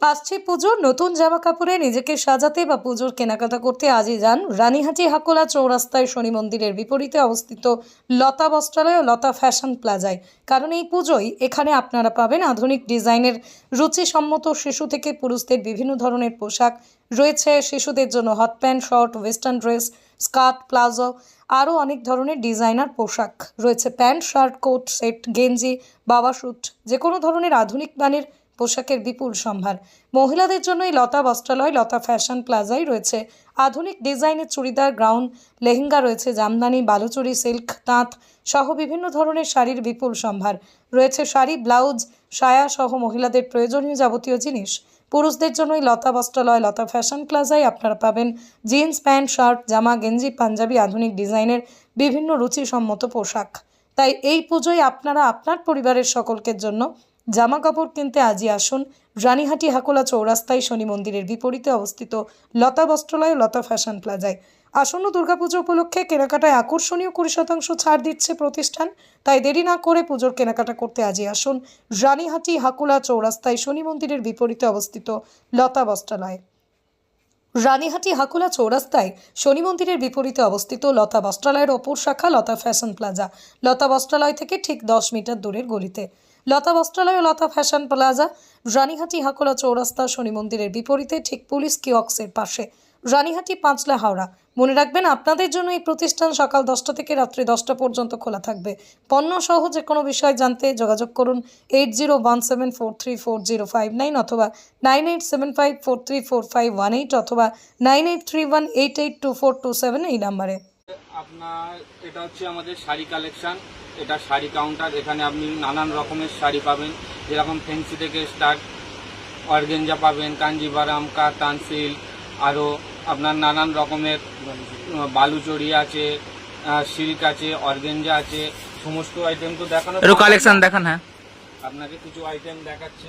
আসছে পুজো নতুন জামা কাপড়ে নিজেকে সাজাতে বা পুজোর কেনাকাটা করতে আজই যান রানীহাটি হাকোলা চৌরাস্তায় শনি মন্দিরের বিপরীতে অবস্থিত লতা বস্ত্রালয় ও লতা ফ্যাশন প্লাজায়। কারণ এই পুজোয় এখানে আপনারা পাবেন আধুনিক ডিজাইনের রুচিসম্মত শিশু থেকে পুরুষদের বিভিন্ন ধরনের পোশাক। রয়েছে শিশুদের জন্য hot pant, short, western dress, skirt, palazzo, আরও অনেক ধরনের ডিজাইনার পোশাক। রয়েছে প্যান্ট, শার্ট, কোট, সেট, গেঞ্জি, বাবা স্যুট যে কোনো ধরনের আধুনিক মানের পোশাকের বিপুল সম্ভার। মহিলাদের জন্য এই লতা বস্ত্রালয়, লতা ফ্যাশন প্লাজায় রয়েছে। আধুনিক ডিজাইনের চুড়িদার গ্রাউন্ড লেহেঙ্গা রয়েছে, জামদানি, বালুচুরি, সিল্ক, তাঁত সহ বিভিন্ন ধরনের শাড়ির বিপুল সম্ভার। রয়েছে শাড়ি, ব্লাউজ, সায়া সহ মহিলাদের প্রয়োজনীয় যাবতীয় জিনিস। পুরুষদের জন্য এই লতা বস্ত্রালয়, লতা ফ্যাশন প্লাজায় আপনারা পাবেন। জিন্স, প্যান্ট, শার্ট, জামা, গেঞ্জি, পাঞ্জাবি আধুনিক ডিজাইনের বিভিন্ন রুচিসম্মত পোশাক। তাই এই পুজোয় আপনারা, আপনার পরিবারের সকলকের জন্য জামা কাপড় কিনতে আজই আসুন। রানীহাটি হাকোলা চৌরাস্তায় শনি মন্দিরের বিপরীতে অবস্থিত লতা বস্ত্রালয়, লতা ফ্যাশন প্লাজায়। আসন্ন দুর্গাপুজো উপলক্ষে কেনাকাটায় আকর্ষণীয় কুড়ি শতাংশ ছাড় দিচ্ছে প্রতিষ্ঠান। তাই দেরি না করে পুজোর কেনাকাটা করতে আজই আসুন। রানীহাটি হাকুলা চৌরাস্তায় শনি মন্দিরের বিপরীতে অবস্থিত লতা বস্ত্রালয়। রানীহাটি হাকুলা চৌরাস্তায় শনি মন্দিরের বিপরীতে অবস্থিত লতা বস্ত্রালয়ের অপর শাখা লতা ফ্যাশন প্লাজা। লতা বস্ত্রালয় থেকে ঠিক দশ মিটার দূরের গলিতে। লতা বস্ত্রালয় লতা ফ্যাশন প্লাজা, রানীহাটি হাকুলা চৌরাস্তা, শনি মন্দিরের বিপরীতে ঠিক পুলিশ কিয়ক্সের পাশে। রানীহাটি পাঁচলা হাওড়া। মনে রাখবেন, আপনাদের জন্য এই প্রতিষ্ঠান সকাল দশটা থেকে রাত্রি দশটা পর্যন্ত খোলা থাকবে। পণ্য সহ যে কোনো বিষয় জানতে যোগাযোগ করুন eight zero one seven four three four zero five nine অথবা nine eight seven five four three four five one eight অথবা nine eight three one eight eight two four two seven এই নাম্বারে। আপনার, এটা হচ্ছে আমাদের শাড়ি কালেকশন এটা sari counter এখানে আপনি নানান রকমের শাড়ি পাবেন। যেরকম ফেন্সি থেকে স্টার্ট অর্গেঞ্জা পাবেন কাঞ্জিবারাম কাতানসিল আরও আপনার নানান রকমের বালুচড়ি আছে সিল্ক আছে অর্গেঞ্জা আছে সমস্ত আইটেম তো দেখানো কালেকশন দেখান হ্যাঁ। আপনাকে কিছু আইটেম দেখাচ্ছি।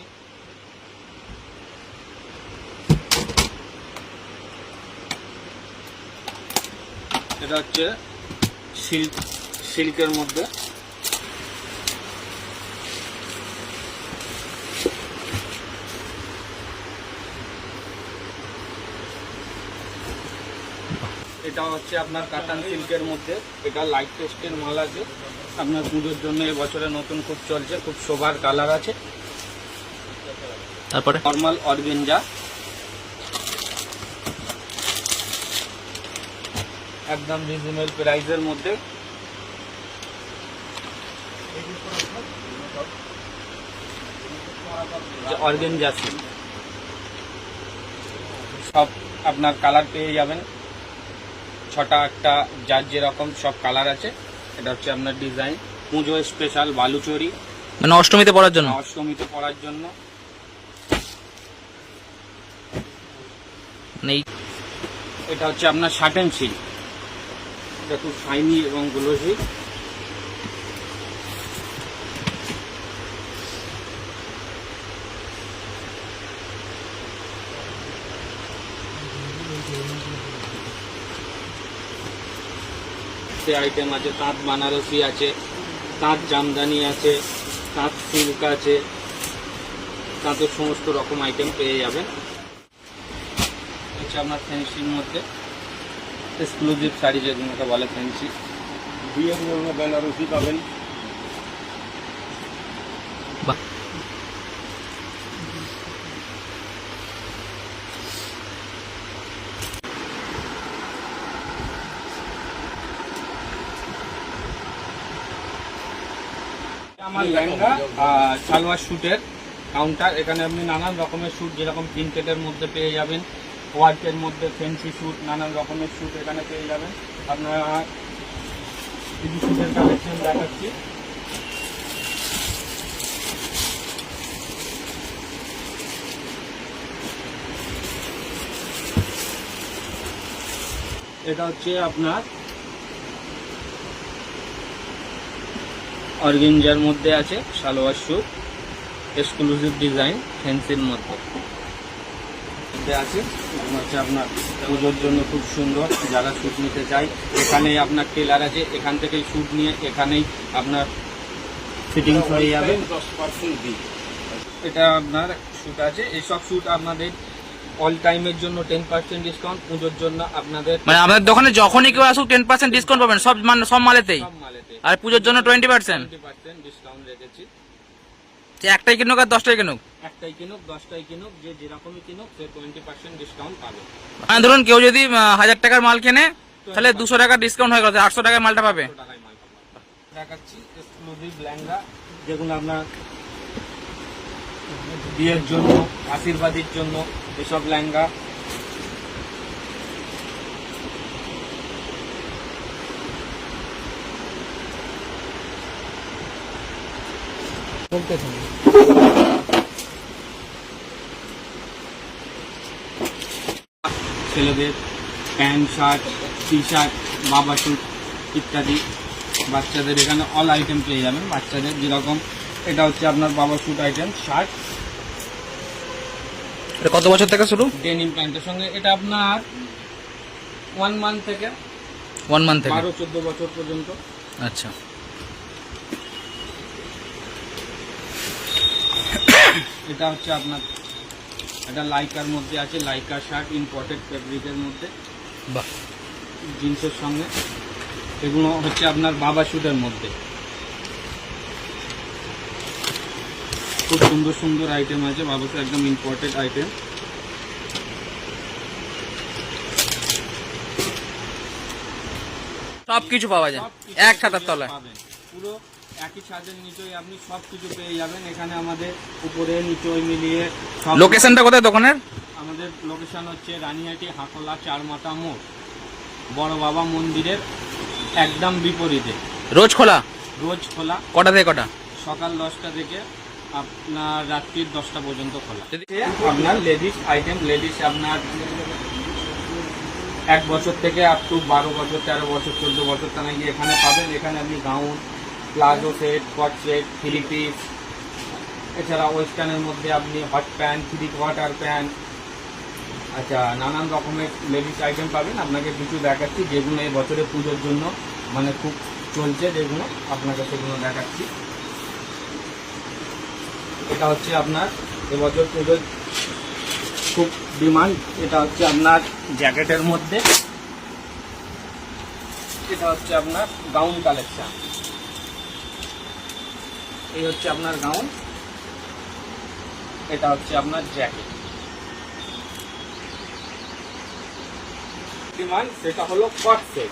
এটা হচ্ছে সিল্ক সিল্কের মধ্যে। এটা হচ্ছে আপনার কাতান সিল্কের মধ্যে। এটা লাইট টেস্টের মাল আছে। আপনার পুজোর জন্য এবছরে নতুন খুব চলছে খুব শোভার কালার আছে। তারপরে? নর্মাল অর্গেঞ্জা একদম রিজনেবল প্রাইসের মধ্যে। অর্গেঞ্জা সিল্ক সব আপনার কালার পেয়ে যাবেন। ছটা আটটা যার যেরকম সব কালার আছে এটা হচ্ছে আপনার ডিজাইন পুজো স্পেশাল বালুচরি। মানে অষ্টমীতে পড়ার জন্য? অষ্টমীতে পড়ার জন্য। নেই এটা হচ্ছে আপনার শার্টেন সিল এটা খুব শাইনি এবং গ্লোসি আইটেম আছে, তাঁত বানারসি আছে, তাঁত জামদানি আছে, তাঁত সিল্ক আছে, তাঁতের সমস্ত রকম আইটেম পেয়ে যাবেন। হচ্ছে আপনার ফ্যান্সির মধ্যে এক্সক্লুসিভ শাড়ি যেগুলোকে বলে জন্য বেনারসি পাবেন। আমার লেহেঙ্গা সালোয়ার শ্যুটের কাউন্টার এখানে আপনি নানান রকমের শ্যুট যেরকম প্রিন্টেডের মধ্যে পেয়ে যাবেন ওয়ার্কের মধ্যে ফ্যান্সি শ্যুট নানান রকমের শ্যুট এখানে পেয়ে যাবেন। আপনারা কিছু স্যুটের কালেকশন দেখাচ্ছি। এটা হচ্ছে আপনার অর্গেঞ্জার মধ্যে আছে, সালোয়ার স্যুট এক্সক্লুসিভ ডিজাইন ফ্যান্সির মধ্যে। আছে হচ্ছে আপনার পুজোর জন্য খুব সুন্দর, যারা শ্যুট নিতে চায়, এখানেই আপনার টেলার আছে, এখান থেকেই শ্যুট নিয়ে এখানেই আপনার ফিটিংস হয়ে যাবে। এটা আপনার শ্যুট আছে এইসব শ্যুট আপনাদের অল টাইমের জন্য টেন পার্সেন্ট ডিসকাউন্ট পুজোর জন্য আপনাদের মানে আপনাদের দোকানে যখনই কেউ আসুক টেন পার্সেন্ট ডিসকাউন্ট পাবেন সব মানে সব মালেতেই। সব মালেতে আর পুজোর জন্য টোয়েন্টি পার্সেন্ট ডিসকাউন্ট রেখেছি। একটাই কিনুক আর দশটাই কিনুক। একটাই কিনুক দশটাই কিনুক যে যেরকমই কিনুক সে টোয়েন্টি পার্সেন্ট ডিসকাউন্ট পাবে। মানে ধরুন কেউ যদি হাজার টাকার মাল কেনে তাহলে দুশো টাকা ডিসকাউন্ট হয়ে গেল আটশো টাকায় মালটা পাবে। দেখাচ্ছি এক্সক্লুসিভ যেগুলো আপনার বিয়ের জন্য আশীর্বাদের জন্য এসব লেহেঙ্গা। ছেলেদের প্যান্ট শার্ট টি শার্ট বাবা স্যুট ইত্যাদি বাচ্চাদের এখানে অল আইটেম পেয়ে যাবেন। বাচ্চাদের যেরকম এটা হচ্ছে আপনার বাবা স্যুট আইটেম শার্ট এটা কত বছর থেকে শুরু? ডেনিম প্যান্টের সঙ্গে। এটা আপনার ওয়ান মান্থ থেকে ওয়ান মান্থ থেকে? বারো চোদ্দ বছর পর্যন্ত। আচ্ছা। এটা হচ্ছে আপনার এটা লাইকার মধ্যে আছে লাইকা শার্ট ইম্পোর্টেড ফেব্রিকের মধ্যে। বাহ। জিন্সের সঙ্গে। এগুলো হচ্ছে আপনার বাবা শুটের মধ্যে। খুব সুন্দর সুন্দর আইটেম আছে। বাবা শুট একদম ইম্পর্টেন্ট আইটেম সব কিছু পাওয়া যায়। এক ছাতার তলায়। পুরো একই ছাদের নিচেই আপনি সব কিছু পেয়ে যাবেন। এখানে আমাদের উপরে নিচে মিলিয়ে সব লোকেশনটা কোথায় দোকানের? আমাদের লোকেশন হচ্ছে রানীহাটি হাকলা চারমাথা মোড়। বড় বাবা মন্দিরের একদম বিপরীতে। রোজ খোলা? রোজ খোলা। কটা থেকে কটা? সকাল দশটা থেকে আপনার রাত্রির দশটা পর্যন্ত খোলা। আপনার লেডিস আইটেম লেডিস আপনার এক বছর থেকে আপ টু বারো বছর তেরো বছর চোদ্দ বছর তারা গিয়ে এখানে পাবেন। এখানে আপনি গাউন প্লাজো সেট কট সেট থ্রি পিস এছাড়া ওয়েস্টার্নের মধ্যে আপনি hot pant three quarter pant আচ্ছা নানান রকমের লেডিস আইটেম পাবেন। আপনাকে কিছু দেখাচ্ছি যেগুলো এই বছরে পুজোর জন্য মানে খুব চলছে যেগুলো আপনাকে সেগুলো দেখাচ্ছি। এটা হচ্ছে আপনার এবছর পুজোর খুব ডিমান্ড, এটা হচ্ছে আপনার জ্যাকেটের মধ্যে। এটা হচ্ছে আপনার গাউন কালেকশন। এই হচ্ছে আপনার গাউন। এটা হচ্ছে আপনার জ্যাকেট। ডিমান্ড, সেটা হলো কট সেট।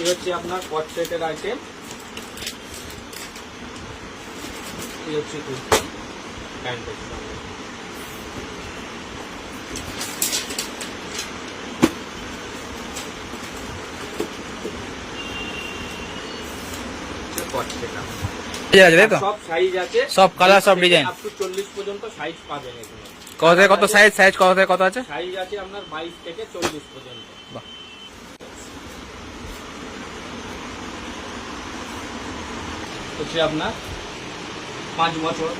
এই হচ্ছে আপনার কট সেটের আইটেম এই হচ্ছে কুর্তি প্যান্টের সঙ্গে সব সাইজ আছে। সব সব। আপ টু পর্যন্ত সাইজ পাবেন এখানে। কত থেকে কত সাইজ সাইজ কত থেকে কত আছে? সাইজ আছে আপনার বাইশ থেকে চল্লিশ পর্যন্ত। বাহ। হচ্ছে আপনার পাঁচ বছর।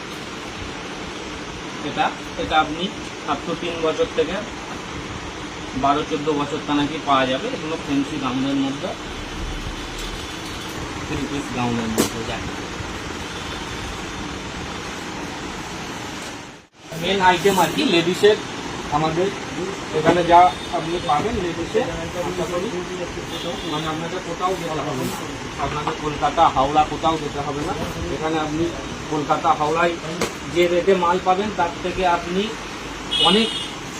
এটা এটা আপনি আপ তিন বছর থেকে বারো, চোদ্দ বছর তা নাকি পাওয়া যাবে। এগুলো ফেন্সি গাউনের মধ্যে। থ্রি পিস গাউনের মধ্যে যায় মেন আইটেম আর কি লেডিসের আমাদের। এখানে যা আপনি পাবেন লেডিসে মানে আপনাকে কোথাও যেতে হবে না। আপনাকে কলকাতা, হাওড়া কোথাও যেতে হবে না। এখানে আপনি কলকাতা হাওড়ায় যে রেটে মাল পাবেন তার থেকে আপনি অনেক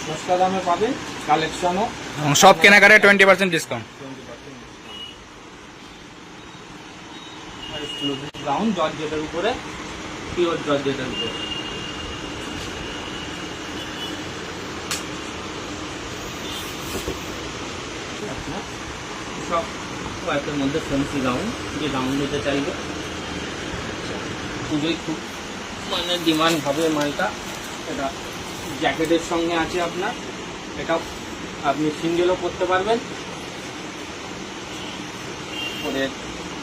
সস্তা দামে পাবেন কালেকশনও সব কেনাকাটায় টোয়েন্টি পার্সেন্ট ডিসকাউন্ট ব্রাউন জর্জেটের উপরে পিওর জর্জেটের উপরে। সব কয়েকের মধ্যে ফ্যান্সি গাউন যে গাউন নিতে চাইবে। পুজোয় খুব মানে ডিমান্ড হবে মালটা। এটা জ্যাকেটের সঙ্গে আছে আপনার। এটা আপনি সিঙ্গেলও করতে পারবেন। পরে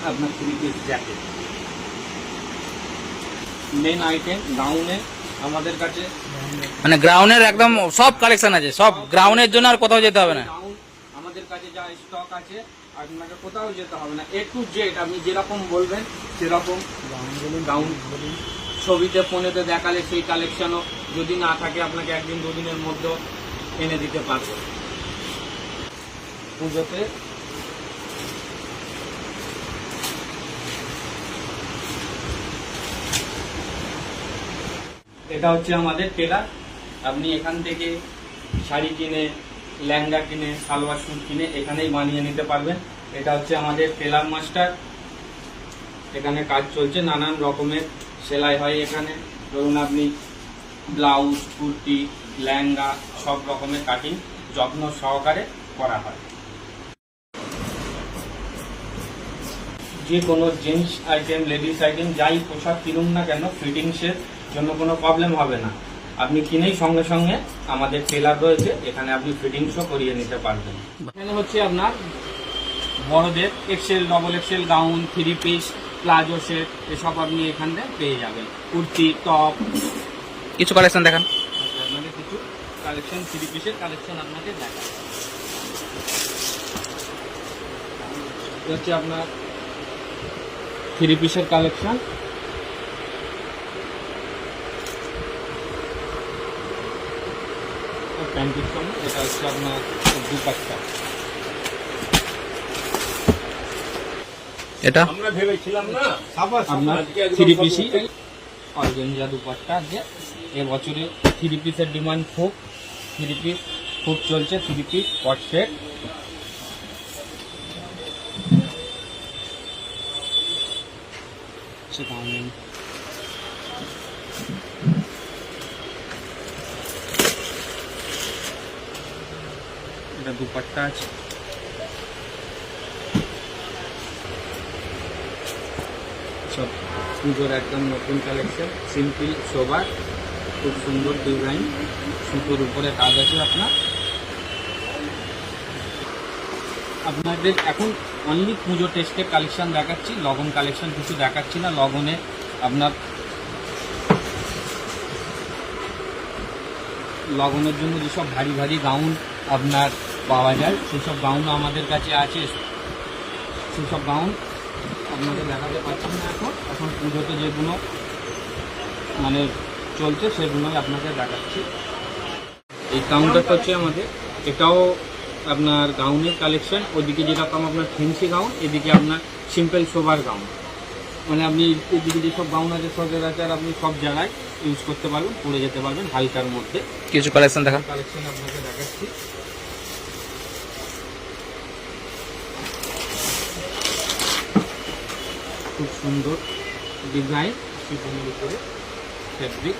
আপনার three piece jacket men item গাউনে আমাদের কাছে মানে গ্রাউন্ডের একদম সব কালেকশন আছে। সব গ্রাউন্ডের জন্য আর কোথাও যেতে হবে না। আমাদের কাছে যা স্টক আছে আপনাকে কোথাও যেতে হবে না এ টু জেড আপনি যেরকম বলবেন সেরকম গাউন ছবিতে ফোনেতে দেখালে সেই কালেকশনও যদি না থাকে আপনাকে একদিন দুদিনের মধ্যেও এনে দিতে পারব। পুজোতে এটা হচ্ছে আমাদের টেলার আপনি এখান থেকে শাড়ি কিনে লেহেঙ্গা কিনে, সালোয়ার স্যুট কিনে এখানেই বানিয়ে নিতে পারবেন। এটা হচ্ছে আমাদের টেলার মাস্টার। এখানে কাজ চলছে, নানান রকমের সেলাই হয় এখানে। ধরুন আপনি ব্লাউজ, কুর্তি, লেহেঙ্গা, সব রকমের কাটিং যত্ন সহকারে করা হয়। যে কোনো জেন্টস আইটেম, লেডিস আইটেম, যাই পোশাক কিনুন না কেন, ফিটিংসের জন্য কোনো প্রবলেম হবে না। আপনি কিনেই সঙ্গে সঙ্গে আমাদের টেলার রয়েছে এখানে আপনি ফিটিংসও করিয়ে নিতে পারবেন। এখানে হচ্ছে আপনার বড়দের XL double XL gown three piece palazzo set এসব আপনি এখানে পেয়ে যাবেন। কুর্তি টপ কিছু কালেকশন দেখান। আপনাদের কিছু কালেকশন থ্রি পিসের কালেকশন আপনাকে দেখা হচ্ছে আপনার থ্রি পিসের কালেকশন সঙ্গে এটা হচ্ছে আপনার দুপাট্টা এটা? আমরা ভেবেছিলাম না আপনার থ্রি পিসি অর্গেঞ্জা দুপাট্টা আছে। এবছরে থ্রি পিসের ডিমান্ড খুব। থ্রি পিস খুব চলছে থ্রি পিস কট সেট এটা দুপাট্টা আছে। সব পুজোর একদম নতুন কালেকশন সিম্পল সোবার খুব সুন্দর ডিজাইন সুতোর উপরে কাজ আছে আপনার। আপনাদের এখন অনলি পুজো টেস্টের কালেকশন দেখাচ্ছি লগন কালেকশন কিছু দেখাচ্ছি না লগনে আপনার লগনের জন্য যেসব ভারী ভারী গাউন আপনার পাওয়া যায়। সেসব গাউনও আমাদের কাছে আছে। সেসব গাউন আপনাদের দেখাতে পারছেন না এখন। এখন পুজোতে যেগুলো মানে চলছে সেগুলোই আপনাকে দেখাচ্ছি। এই কাউন্টারটা হচ্ছে আমাদের। এটাও আপনার গাউনের কালেকশন ওদিকে যেরকম আপনার ফেন্সি গাউন এদিকে আপনার সিম্পল সোবার গাউন মানে আপনি এদিকে যেসব গাউন আছে সব সচরাচর আপনি সব জায়গায় ইউজ করতে পারবেন পরে যেতে পারবেন হালকার মধ্যে। কিছু কালেকশন দেখান। কালেকশন আপনাকে দেখাচ্ছি। খুব সুন্দর ডিজাইন শিফনের উপরে ফেব্রিক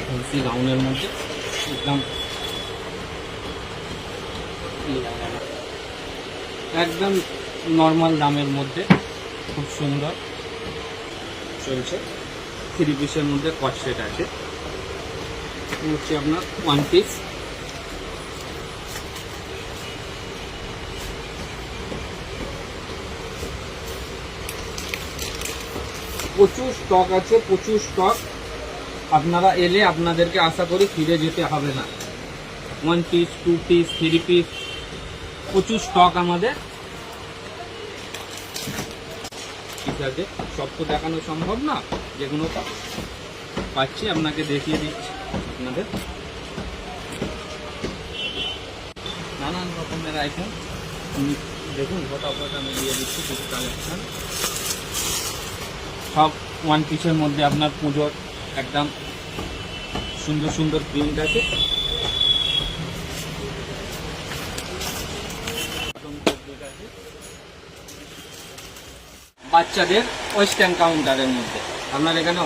ফেন্সি গাউনের মধ্যে একদম একদম নর্মাল দামের মধ্যে খুব সুন্দর। চলছে। থ্রি পিসের মধ্যে কট সেট আছে। হচ্ছে আপনার ওয়ান পিস প্রচুর স্টক আছে, প্রচুর স্টক আপনারা এলে আপনাদেরকে আশা করি ফিরে যেতে হবে না। One piece two piece three piece প্রচুর স্টক আমাদের ঠিক আছে সব তো দেখানো সম্ভব না, যেগুলো পাচ্ছি, আপনাকে দেখিয়ে দিচ্ছি আপনাদের। নানান রকমের আইটেম দেখুন ফটাফট আমি দিয়ে দিচ্ছি, কিছু কালেকশন সব ওয়ান পিসের মধ্যে আপনার পুজোর একদম সুন্দর সুন্দর প্রিন্ট আছে। বাচ্চাদের ওয়েস্টার্ন কাউন্টারের মধ্যে। আপনার এখানে